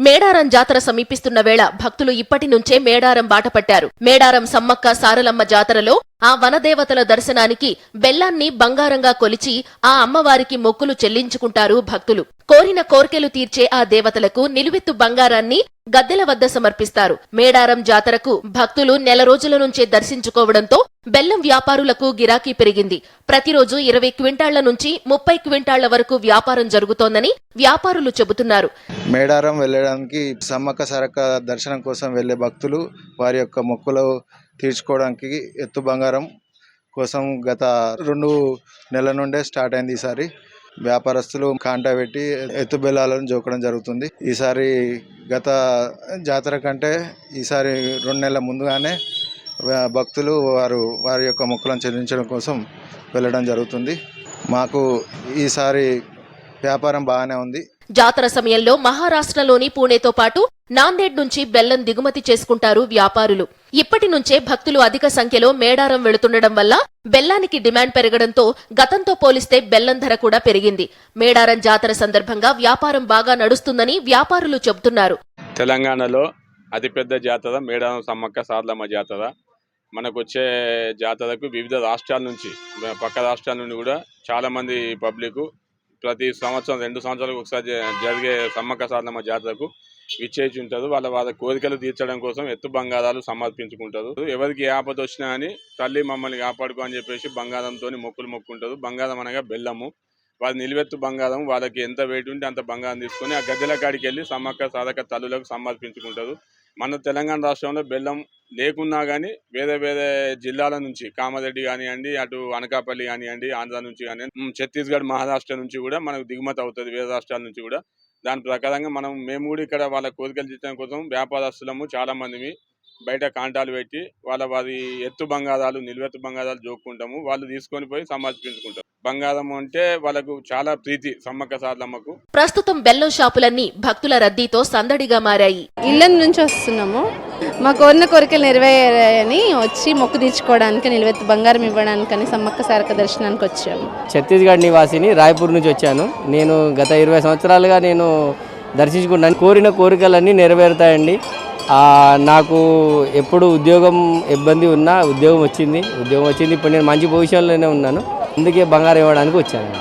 మేడారం జాతర సమీపిస్తున్న వేళ భక్తులు ఇప్పటి నుంచే మేడారం బాట పట్టారు. మేడారం సమ్మక్క సారలమ్మ జాతరలో ఆ వనదేవతల దర్శనానికి బెల్లాన్ని బంగారంగా కొలిచి ఆ అమ్మవారికి మొక్కులు చెల్లించుకుంటారు భక్తులు. కోరిన కోర్కెలు తీర్చే ఆ దేవతలకు నిలువెత్తు బంగారాన్ని గద్దెల వద్ద సమర్పిస్తారు. మేడారం జాతరకు భక్తులు నెల రోజుల నుంచే దర్శించుకోవడంతో బెల్లం వ్యాపారులకు గిరాకీ పెరిగింది. ప్రతిరోజు ఇరవై క్వింటాళ్ళ నుంచి ముప్పై క్వింటాళ్ళ వరకు వ్యాపారం జరుగుతోందని వ్యాపారులు చెబుతున్నారు. మేడారం వెళ్ళడానికి సమ్మక్క సారక్క దర్శనం కోసం వెళ్ళే భక్తులు వారి యొక్క మొక్కులు తీర్చుకోవడానికి ఎత్తు బంగారం కోసం గత రెండు నెలల నుండే స్టార్ట్ అయింది ఈసారి. వ్యాపారస్తులు కాంటా పెట్టి ఎత్తు బెల్లాలను జోకడం జరుగుతుంది. ఈసారి గత జాతర కంటే ఈసారి రెండు నెలల ముందుగానే భక్తులు వారు వారి యొక్క మొక్కలను చెల్లించడం కోసం వెళ్ళడం జరుగుతుంది. మాకు ఈసారి వ్యాపారం బాగానే ఉంది. జాతర సమయంలో మహారాష్ట్రలోని పూణేతో పాటు నాందేడ్ నుంచి బెల్లం దిగుమతి చేసుకుంటారు వ్యాపారులు. ఇప్పటి నుంచే భక్తులు అధిక సంఖ్యలో మేడారం వెళుతుండడం వల్ల బెల్లానికి డిమాండ్ పెరగడంతో గతంతో పోలిస్తే బెల్లం ధర కూడా పెరిగింది. మేడారం జాతర సందర్భంగా వ్యాపారం బాగా నడుస్తుందని వ్యాపారులు చెబుతున్నారు. తెలంగాణలో అతిపెద్ద జాతర మేడారం సమ్మక్క సారలమ్మ జాతర. మనకు వచ్చే జాతరకు వివిధ రాష్ట్రాల నుంచి పక్క రాష్ట్రాల నుండి కూడా చాలామంది పబ్లిక్ ప్రతి సంవత్సరం రెండు సంవత్సరాలకు ఒకసారి జరిగే సమ్మక్క సాధనమ్మ జాతరకు విచ్చేసి ఉంటారు. వాళ్ళ వాళ్ళ కోరికలు తీర్చడం కోసం ఎత్తు బంగారాలు సమర్పించుకుంటారు. ఎవరికి ఏ ఆపద వచ్చినా అని తల్లి మమ్మల్ని కాపాడుకో అని చెప్పేసి బంగారంతో మొక్కులు మొక్కుంటారు. బంగారం అనగా బెల్లము. వారి నిలువెత్తు బంగారం వాళ్ళకి ఎంత వెయిట్ ఉంటే అంత బంగారం తీసుకొని ఆ గద్దెల కాడికి వెళ్ళి సమ్మక్క సాధక తల్లులకు సమర్పించుకుంటారు. మన తెలంగాణ రాష్ట్రంలో బెల్లం లేకున్నా కానీ వేరే వేరే జిల్లాల నుంచి కామారెడ్డి కానివ్వండి అటు అనకాపల్లి కానివ్వండి ఆంధ్ర నుంచి కానివ్వండి ఛత్తీస్గఢ్ మహారాష్ట్ర నుంచి కూడా మనకు దిగుమతి అవుతుంది వేరే రాష్ట్రాల నుంచి కూడా. దాని ప్రకారంగా మనం మేము కూడా ఇక్కడ వాళ్ళ కోరికలు తీర్చడం కోసం వ్యాపారస్తులము చాలామందిమి బయట కాంటాలు పెట్టి వాళ్ళ వారి ఎత్తు బంగారాలు నిలువెత్తు బంగారాలు జోక్కుంటాము. వాళ్ళు తీసుకొని పోయి సమర్పించుకుంటారు బంగారం అంటే వాళ్ళకు చాలా ప్రీతి సమ్మక్క సార్లమ్మకు. ప్రస్తుతం బెల్లం షాపులన్నీ భక్తుల రద్దీతో సందడిగా మారాయి. ఇళ్ళ నుంచి వస్తున్నాము. మా కోరిన కోరికలు నెరవేరాయని వచ్చి మొక్కు తీర్చుకోవడానికి నిలవెత్తు బంగారం ఇవ్వడానికని సమ్మక్క సారక దర్శనానికి వచ్చాము. ఛత్తీస్గఢ్ నివాసిని రాయ్పూర్ నుంచి వచ్చాను. నేను గత ఇరవై సంవత్సరాలుగా నేను దర్శించుకున్నాను కోరిన కోరికలన్నీ నెరవేరుతాయండి. నాకు ఎప్పుడు ఉద్యోగం ఇబ్బంది ఉన్నా ఉద్యోగం వచ్చింది. ఉద్యోగం వచ్చింది. ఇప్పుడు నేను మంచి పొజిషన్లోనే ఉన్నాను. అందుకే బంగారం ఇవ్వడానికి వచ్చాను.